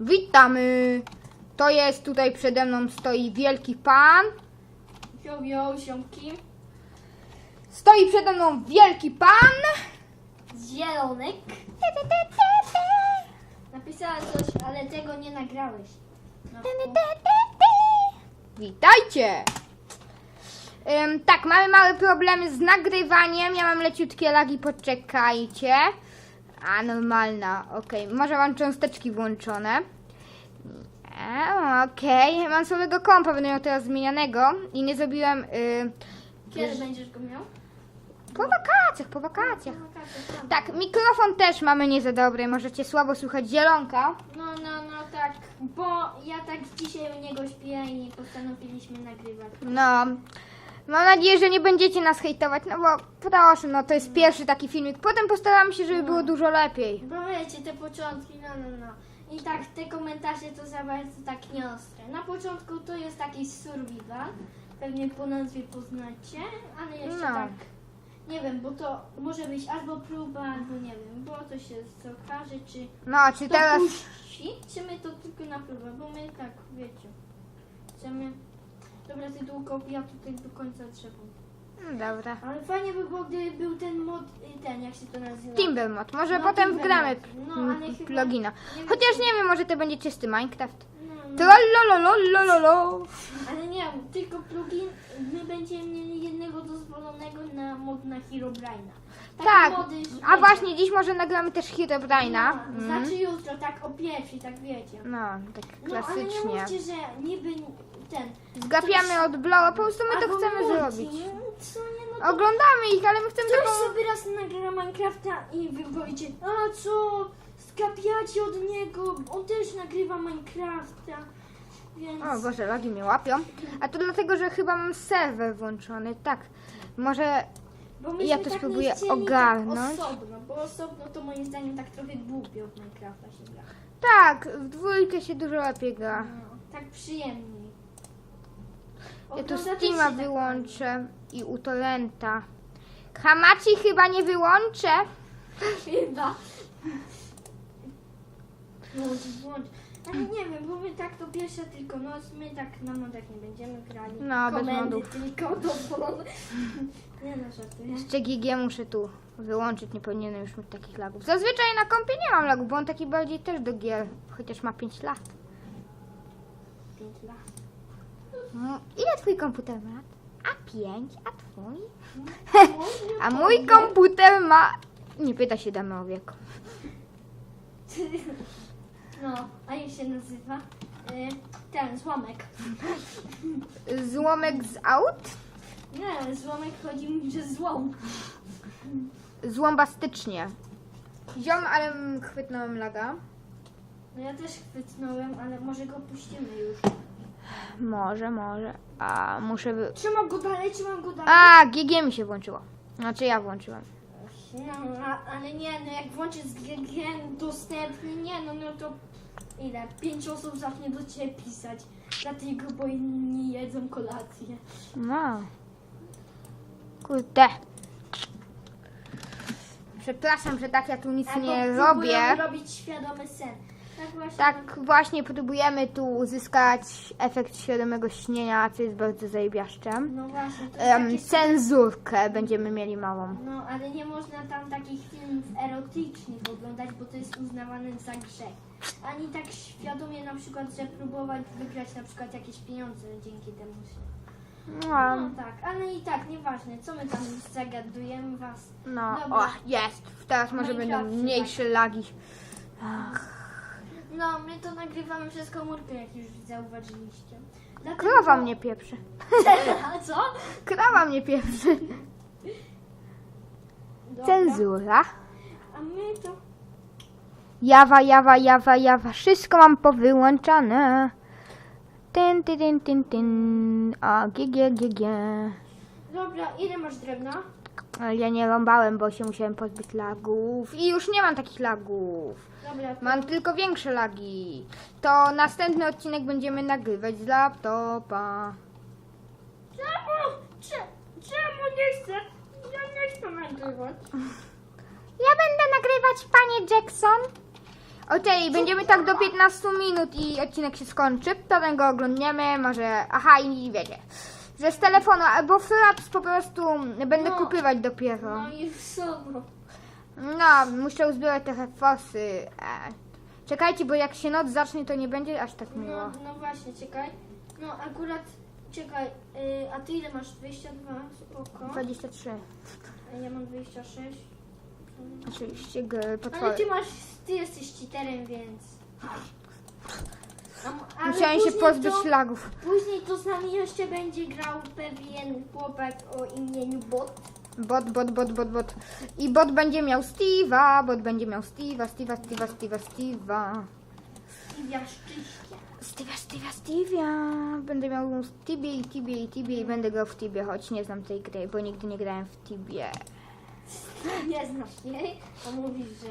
Witamy! To jest tutaj przede mną stoi wielki pan. Yo, yo, ziomki. Stoi przede mną wielki pan. Zielonek. Napisała coś, ale tego nie nagrałeś. No, Witajcie! Ym, tak, mamy małe problemy z nagrywaniem. Ja mam leciutkie lagi, poczekajcie. A, normalna, okej. Może mam cząsteczki włączone. E, Okej, mam słabego kompa, będę miał teraz zmienianego i nie zrobiłem... Y, Kiedy będziesz go miał? po wakacjach, po wakacjach. Tak, mikrofon też mamy nie za dobry, możecie słabo słuchać zielonka. No, no, no, tak. Bo ja tak dzisiaj u niego śpię i postanowiliśmy nagrywać. No, mam nadzieję, że nie będziecie nas hejtować, no bo proszę, no to jest pierwszy taki filmik. Potem postaramy się, żeby było dużo lepiej. Bo wiecie, te początki, no, no, no. I tak te komentarze to za bardzo tak nieostre. Na początku to jest taki survival. Pewnie po nazwie poznacie, ale jeszcze No. tak. Nie wiem, bo to może być albo próba, albo nie wiem, bo to się co okaże, czy No, czy to teraz... puści, czy my to tylko na próbę, bo my tak, wiecie, chcemy... Dobra, ty długo, ja tutaj do końca trzeba. No, Dobra. Ale fajnie by było, gdyby był ten mod, y, ten, jak się to nazywa? Timbermod, może No, potem Timbermod. wgramy No, mm, ale chyba- plugina. nie wiem, Chociaż nie wiem, może to będzie czysty Minecraft. No, no. Trollolololololo. Ale nie, tylko plugin, my będziemy mieli jednego dozwolonego na mod na Herobrina. Takie Tak, mody, a wiecie. właśnie dziś może nagramy też Herobrina. No, Znaczy jutro, tak o pierwszej, tak wiecie. No, tak No ale nie klasycznie. mówcie, że niby ten... Zgapiamy od bloła, po prostu my to albo chcemy multi. zrobić. Co nie, no to Oglądamy ich, ale my chcemy Ktoś taką... sobie raz nagra Minecrafta i wy powiecie, a co, skapiacie od niego, on też nagrywa Minecrafta, więc... O Boże, lagi mnie łapią. A to dlatego, że chyba mam serwer włączony. Tak, może... Bo myśmy ja to tak nie spróbuję chcieli ogarnąć. Tak osobno, bo osobno to moim zdaniem tak trochę głupio w Minecrafta się gra. Tak, w dwójkę się dużo lepiej gra. No, tak przyjemniej. Ja tu Steama tak wyłączę i Utolenta. Hamachi chyba nie wyłączę. Chyba. Włącz, włącz. Ale nie wiem, bo my tak to pierwsza tylko noc, my tak na modach nie będziemy grali. No, bez Komendy modów. tylko dozwolone. Nie no, żartuję. Jeszcze GG muszę tu wyłączyć, nie powinienem już mieć takich lagów. Zazwyczaj na kompie nie mam lagów, bo on taki bardziej też do gier, chociaż ma 5 lat. Pięć lat. Mm, Ile twój komputer ma lat? A 5, a twój? Może A mój powiem. komputer ma... Nie pyta się damy o wiek. No, a jak się nazywa? Y, ten, złomek. Złomek z aut? Nie, złomek chodzi mi, że złom. Złombastycznie. Ziom, ale mm, chwytnąłem laga. No ja też chwytnąłem, ale może go puścimy już. Może, może. A muszę wy... Trzymam go dalej, trzymam go dalej. A, GG mi się włączyło. Znaczy ja włączyłem. No, a, ale nie, no jak włączysz gen dostępny, nie, no, no to ile? Pięć osób zacznie do ciebie pisać. Dlatego, bo inni jedzą kolację. No. Kurde. Przepraszam, że tak ja tu nic Albo nie próbują robię. robić świadomy sen. Tak właśnie. Tak właśnie próbujemy tu uzyskać efekt świadomego śnienia, co jest bardzo zajebiaszcze. No właśnie, to jest Em, takie cenzurkę będziemy mieli małą. No, ale nie można tam takich filmów erotycznych oglądać, bo to jest uznawane za grzech. Ani tak świadomie na przykład, że próbować wygrać na przykład jakieś pieniądze dzięki temu się. No, No tak, ale i tak, nieważne, co my tam zagadujemy was. no. Dobra. o, jest. Teraz może będą Minecraft mniejsze lagi. No, my to nagrywamy przez komórkę, jak już zauważyliście. Dlatego... Krowa mnie pieprzy. A co? Krowa mnie pieprzy. Dobra. Cenzura. A my to... Jawa, jawa, jawa, jawa. Wszystko mam powyłączane. Tyn, tyn, tyn, tyn, tyn. A, GG, GG. Dobra, ile masz drewna? Ale Ja nie rąbałem, bo się musiałem pozbyć lagów. I już nie mam takich lagów. Dobra, to... Mam tylko większe lagi. To następny odcinek będziemy nagrywać z laptopa. Czemu? Cze- Czemu nie chcę? Ja nie chcę nagrywać. Ja będę nagrywać, panie Jackson. Okej, będziemy tak do 15 minut i odcinek się skończy. Potem go oglądniemy, może. Aha, i wiecie. Że z telefonu, albo Fraps po prostu będę No. kupywać dopiero. No i sobą. No, muszę uzbierać trochę fosy. E. Czekajcie, bo jak się noc zacznie, to nie będzie aż tak miło. No, no właśnie, czekaj. No akurat, czekaj, y, a ty ile masz? 22? Spoko. 23. A ja mam 26. Oczywiście g- Ale potwory. ty masz, ty jesteś cheaterem, więc... Ale Musiałem się później pozbyć to, lagów. Później to z nami jeszcze będzie grał pewien chłopak o imieniu Bot. Bot, bot, bot, bot, bot. I bot będzie miał Steve'a, bot będzie miał Steve'a, Steve'a, Steve'a, Steve'a, Steve'a. I. Steve'a, Steve'a, Steve'a. Będę miał Tibie i Tibie i Tibie i będę grał w Tibie, choć nie znam tej gry, bo nigdy nie grałem w Tibie. Nie znasz jej, a mówisz, że...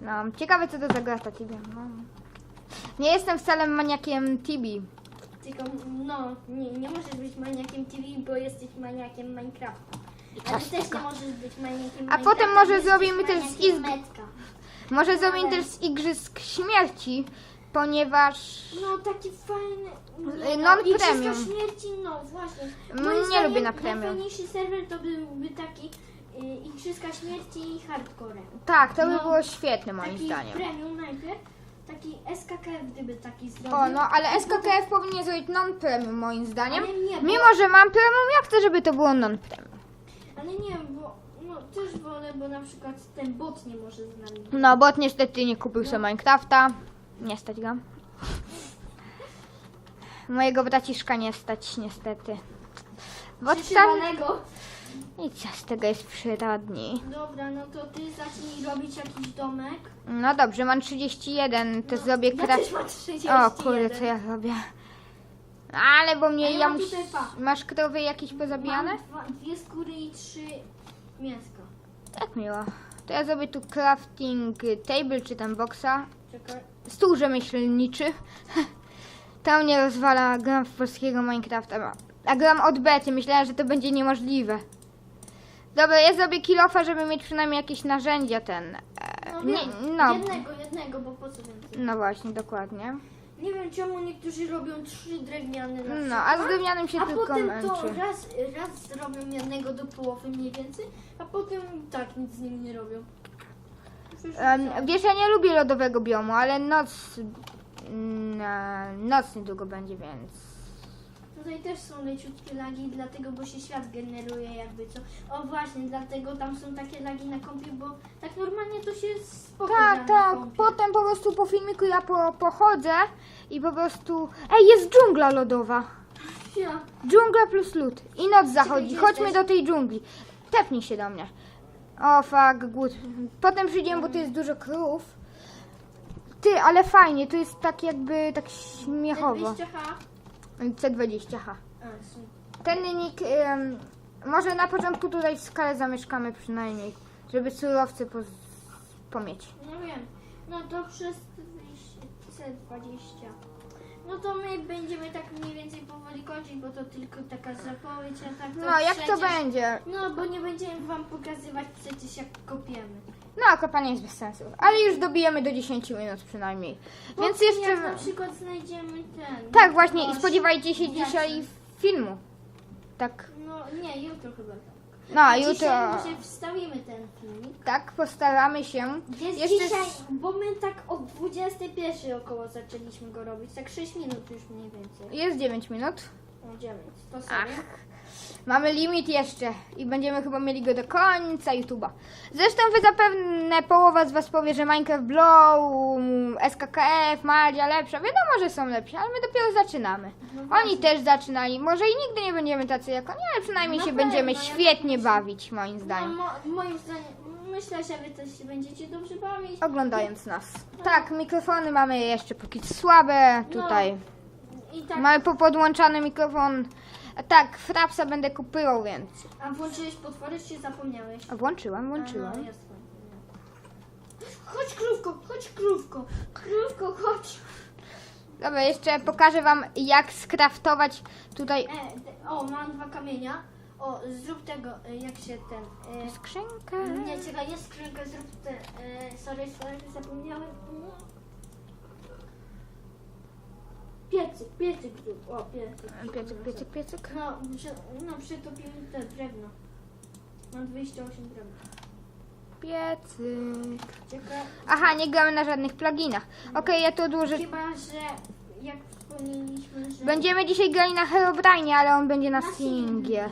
No, ciekawe co to za gra ta Tibie. No. Nie jestem wcale maniakiem Tibi. Tylko, no, nie, nie możesz być maniakiem TV, bo jesteś maniakiem Minecrafta. A ty też nie możesz być maniakiem A Minecrafta, potem może jesteś zrobimy też z maniakiem izg- Metka. Może zrobimy Ale- też z Igrzysk Śmierci, ponieważ... No, taki fajny... Y, No, non-premium. Igrzyska śmierci, no właśnie. Mm, Moim nie zdaniem lubię na premium. Najfajniejszy serwer to byłby taki y, Igrzyska śmierci i hardcore. Tak, to by No, było świetne moim taki zdaniem. premium najpierw, taki SKKF gdyby taki zrobił. O, no ale SKKF powinien zrobić non-premium moim zdaniem. Ale nie, bo- Mimo, że mam premium, ja chcę, żeby to było non-premium. Ale nie, bo no, też wolę, bo na przykład ten bot nie może z nami. No, bot niestety nie kupił sobie Minecrafta. Nie stać go. Mojego braciszka nie stać, niestety. Bot tam... Przyszywanego. I co z tego jest przyrodni. Dobra, no to ty zacznij robić jakiś domek. No dobrze, mam 31, to No, zrobię ja kraft... też mam 31. O kurde, co ja robię? Ale bo mnie A ja ja mam mus... tutaj pa. Masz krowy jakieś pozabijane? Mam dwa, dwie skóry i trzy mięska. Tak miło. To ja zrobię tu crafting table czy tam boxa. Czekaj. Stół rzemieślniczy. To mnie rozwala, gram w polskiego Minecrafta. A gram od bety, myślałem, że to będzie niemożliwe. Dobra, ja zrobię kilofa, żeby mieć przynajmniej jakieś narzędzia ten. e, No, nie, wiem. no, Jednego, jednego, bo po co więcej? no właśnie, dokładnie. Nie wiem czemu niektórzy robią trzy drewniane na No, a z przykład, drewnianym się a tylko potem męczy. to raz, raz zrobią jednego do połowy mniej więcej, a potem tak nic z nim nie robią. Przecież Em, wiesz, ja nie lubię lodowego biomu, ale noc... mm, Noc niedługo będzie, więc... Tutaj też są leciutkie lagi, dlatego, bo się świat generuje jakby co. O właśnie, dlatego tam są takie lagi na kompie, bo tak normalnie to się spoko gra Tak, tak. Potem po prostu po filmiku ja po, pochodzę i po prostu... Ej, jest dżungla lodowa. Ja. Dżungla plus lód. I noc zachodzi. gdzie Chodźmy jesteś? do tej dżungli. Tepnij się do mnie. O, fuck, głód. Potem przyjdziemy, bo tu jest dużo krów. Ty, ale fajnie, tu jest tak jakby, tak śmiechowo. T200H. C20H. A, są. Ten nick, może na początku tutaj w skale zamieszkamy przynajmniej, żeby surowce poz, pomieć. No wiem. No to przez C20. No to my będziemy tak mniej więcej powoli kończyć, bo to tylko taka zapowiedź, a tak to No, jak to przecież- będzie? No, bo nie będziemy wam pokazywać przecież jak kopiemy. No, kopanie jest bez sensu, ale już dobijemy do 10 minut przynajmniej. Więc Potem jeszcze... Jak na przykład znajdziemy ten... Tak, właśnie i spodziewajcie się dzisiaj filmu. Tak. No nie, jutro chyba. No, a Dzisiaj jutro. może wstawimy ten filmik. Tak, postaramy się. Jest Jeszcze dzisiaj, bo my tak o 21 około zaczęliśmy go robić, tak 6 minut już mniej więcej. Jest 9 minut. O 9, to sobie. Ach. Mamy limit jeszcze i będziemy chyba mieli go do końca YouTube'a. Zresztą wy zapewne połowa z was powie, że Minecraft Blow, SKKF, Maria lepsza. Wiadomo, że są lepsze, ale my dopiero zaczynamy. No Oni właśnie. też zaczynali. Może i nigdy nie będziemy tacy jak oni, ale przynajmniej Na się pewno, będziemy ja świetnie bawić, moim No, zdaniem. mo, moim zdaniem, myślę, że wy też się będziecie dobrze bawić. Oglądając nas. Tak, mikrofony mamy jeszcze póki co słabe. Tutaj I tak, mamy popodłączany mikrofon. Tak, Frapsa będę kupował, więc. a włączyłeś potwory, czy zapomniałeś? A włączyłam, A, włączyłam. no, jest Chodź krówko, chodź krówko, krówko, chodź. Dobra, jeszcze pokażę wam jak skraftować tutaj. E, o, mam dwa kamienia. O, zrób tego, y, jak się ten... y, Skrzynka. Nie, czekaj, nie skrzynkę, zrób ten... y, Sorry, sorry, zapomniałem. Piecyk, piecyk zrób. O, piecyk. Piecyk, piecyk, piecyk. No, że, no przytopimy te drewno. Mam 208 drewna. Piecyk. Czekaj. Aha, nie gramy na żadnych pluginach. Okej, ja tu odłożę. Chyba, że jak wspomnieliśmy, że... Będziemy dzisiaj grali na Herobrine, ale on będzie na Na Singie.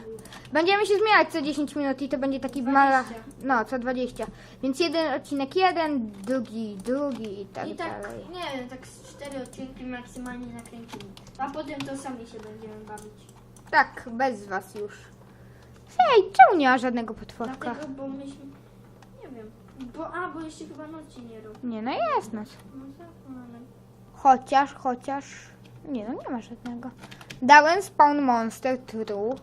Będziemy się zmieniać co 10 minut i to będzie taki 20. mala... No, co 20. Więc jeden odcinek jeden, drugi, drugi i tak I tak, dalej. nie wiem, tak z cztery odcinki maksymalnie nakręcimy. A potem to sami się będziemy bawić. Tak, bez was już. Hej, czemu nie ma żadnego potworka? Dlatego, bo myśmy... Nie wiem. Bo, a, bo jeszcze chyba nocy nie robi. Nie, no jest nas. No tak, no. Chociaż, chociaż... Nie, no nie ma żadnego. Dałem spawn monster true.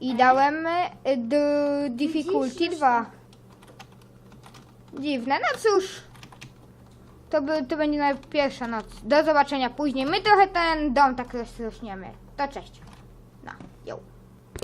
I dałem y, d, difficulty Widzisz, 2. Dziwne, no cóż. To, by, to będzie na pierwsza noc. Do zobaczenia później. My trochę ten dom tak rozrośniemy. To cześć. No, jo.